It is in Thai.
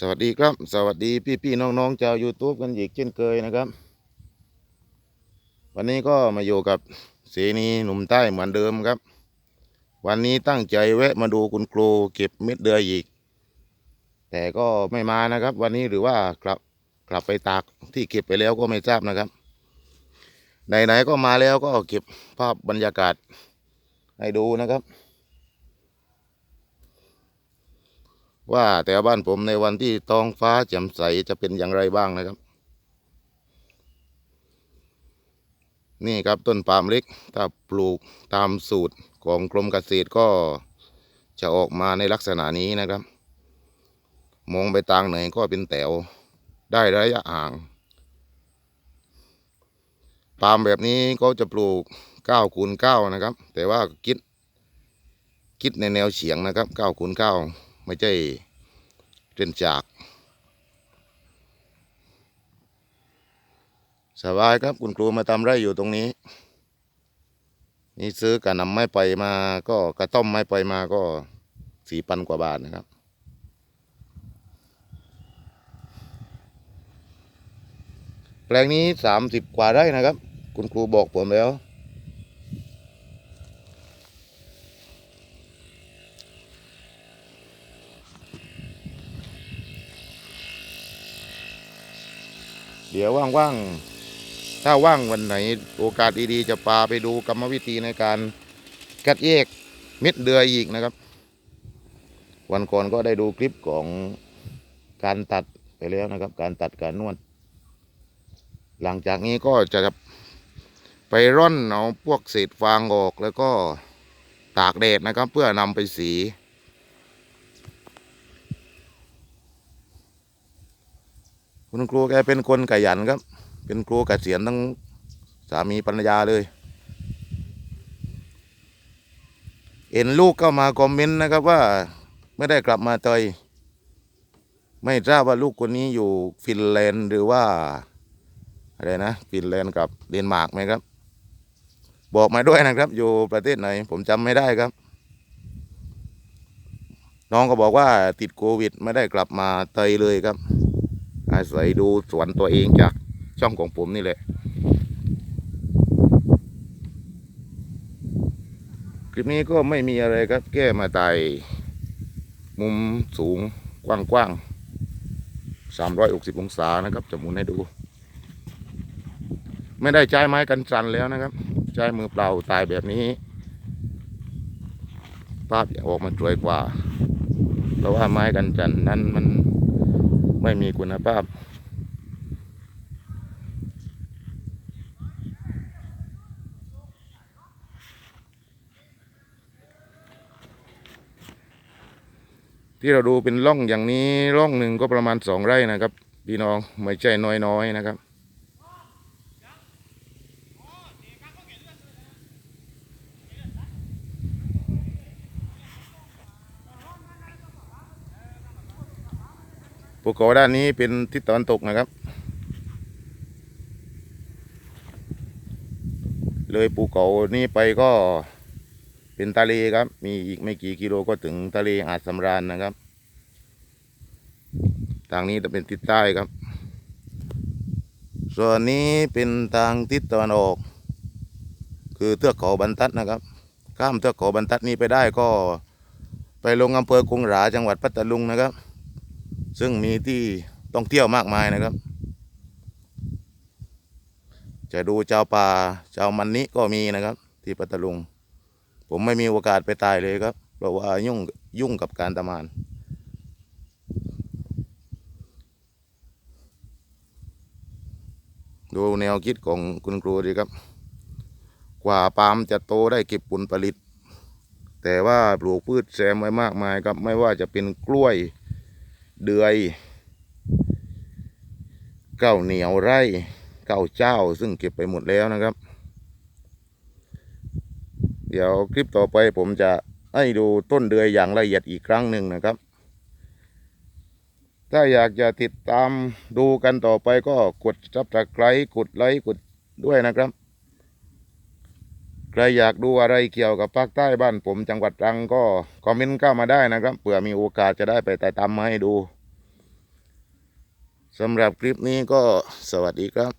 สวัสดีครับ สวัสดีพี่พี่ๆน้องๆชาว YouTube กันอีกเช่นเคยนะครับ วันนี้ก็มาอยู่กับเสนีหนุ่มใต้เหมือนเดิมครับ วันนี้ตั้งใจแวะมาดูคุณครูเก็บเม็ดเดือยอีก แต่ก็ไม่มานะครับ วันนี้หรือว่ากลับกลับไปตากที่เก็บไปแล้วก็ไม่ทราบนะครับไหนๆก็มาแล้วก็เก็บภาพบรรยากาศให้ดูนะครับ ว่าแต่บ้านผมในวันที่ท้องฟ้าแจ่มใสจะเป็นอย่างไรบ้างนะครับ นี่ครับต้นปาล์มเล็กถ้าปลูกตามสูตรของกรมเกษตรก็จะออกมาในลักษณะนี้นะครับ มองไปทางไหนก็เป็นแถวได้ระยะห่างปาล์มแบบนี้ก็จะปลูก9คูณ9นะครับ แต่ว่าคิดคิดในแนวเฉียงนะครับ9คูณ9 ไม่ใช่เส้นจาก สบายครับคุณครูมาทำไร่อยู่ตรงนี้ นี่ซื้อกระนำไม้ไปมาก็กระต้มไม้ไปมาก็สี่พันกว่าบาทนะครับแปลงนี้สามสิบกว่าไร่นะครับ คุณครูบอกผมแล้ว เดี๋ยวว่างๆ ถ้าว่างวันไหนโอกาสดีๆ จะพาไปดูกรรมวิธีในการคัดแยกเม็ดเดือยอีกนะครับ วันก่อนก็ได้ดูคลิปของการตัดไปแล้วนะครับ การตัดการนวด หลังจากนี้ก็จะไปร่อนเอาพวกเศษฟางออกแล้วก็ตากแดดนะครับ เพื่อนำไปสี คุณครูแกเป็นคนขยันครับ เป็นครูเกษียณทั้งสามีภรรยาเลย เห็นลูกเข้ามาคอมเมนต์นะครับว่าไม่ได้กลับมาเตยไม่ทราบว่าลูกคนนี้อยู่ฟินแลนด์หรือว่าอะไรนะฟินแลนด์กับเดนมาร์กไหมครับ บอกมาด้วยนะครับ อยู่ประเทศไหน ผมจำไม่ได้ครับ น้องก็บอกว่าติดโควิด ไม่ได้กลับมาเตยเลยครับ อาศัยดูสวนตัวเองจากช่องของผมนี่แหละคลิปนี้ก็ไม่มีอะไรครับแก้มาไต่มุมสูงกว้างๆสามร้อยหกสิบองศานะครับจะหมุนให้ดู ไม่ได้ใช้ไม้กันสันแล้วนะครับ ใช้มือเปล่าตายแบบนี้ ภาพออกมาสวยกว่า เพราะว่าไม้กันจันนั้นมัน ไม่มีคุณภาพ ที่เราดูเป็นร่องอย่างนี้ร่องหนึ่งก็ประมาณสองไร่นะครับ พี่น้องไม่ใช่น้อยๆนะครับ ภูเขาด้านนี้เป็นทิศตะวันตกนะครับ เลยภูเขานี้ไปก็เป็นทะเลครับ มีอีกไม่กี่กิโลก็ถึงทะเลอาจสำราญนะครับ ทางนี้จะเป็นทิศใต้ครับ ส่วนนี้เป็นทางทิศตะวันออก คือเทือกเขาบรรทัดนะครับ ข้ามเทือกเขาบรรทัดนี้ไปได้ก็ไปลงอำเภอกรุงหราจังหวัดพัทลุงนะครับ ซึ่งมีที่ต้องเที่ยวมากมายนะครับ จะดูเจ้าป่าเจ้ามันนี้ก็มีนะครับ ที่พัทลุง ผมไม่มีโอกาสไปตายเลยครับ เพราะว่ายุ่งยุ่งกับการตะมานดูแนวคิดของคุณครูดีครับ กว่าปาล์มจะโตได้เก็บผลผลิต แต่ว่าปลูกพืชแซมไว้มากมายครับ ไม่ว่าจะเป็นกล้วย เดือย เก้าเหนียวไร่ เก้าเจ้าซึ่งเก็บไปหมดแล้วนะครับ เดี๋ยวคลิปต่อไปผมจะให้ดูต้นเดือยอย่างละเอียดอีกครั้งหนึ่งนะครับ ถ้าอยากจะติดตามดูกันต่อไปก็กดซับสไครต์กดไลค์กดด้วยนะครับ ใครอยากดูอะไรเกี่ยวกับภาคใต้บ้านผมจังหวัดตรังก็คอมเมนต์เข้ามาได้นะครับเผื่อมีโอกาสจะได้ไปแต่ตามมาให้ดูสำหรับคลิปนี้ก็สวัสดีครับ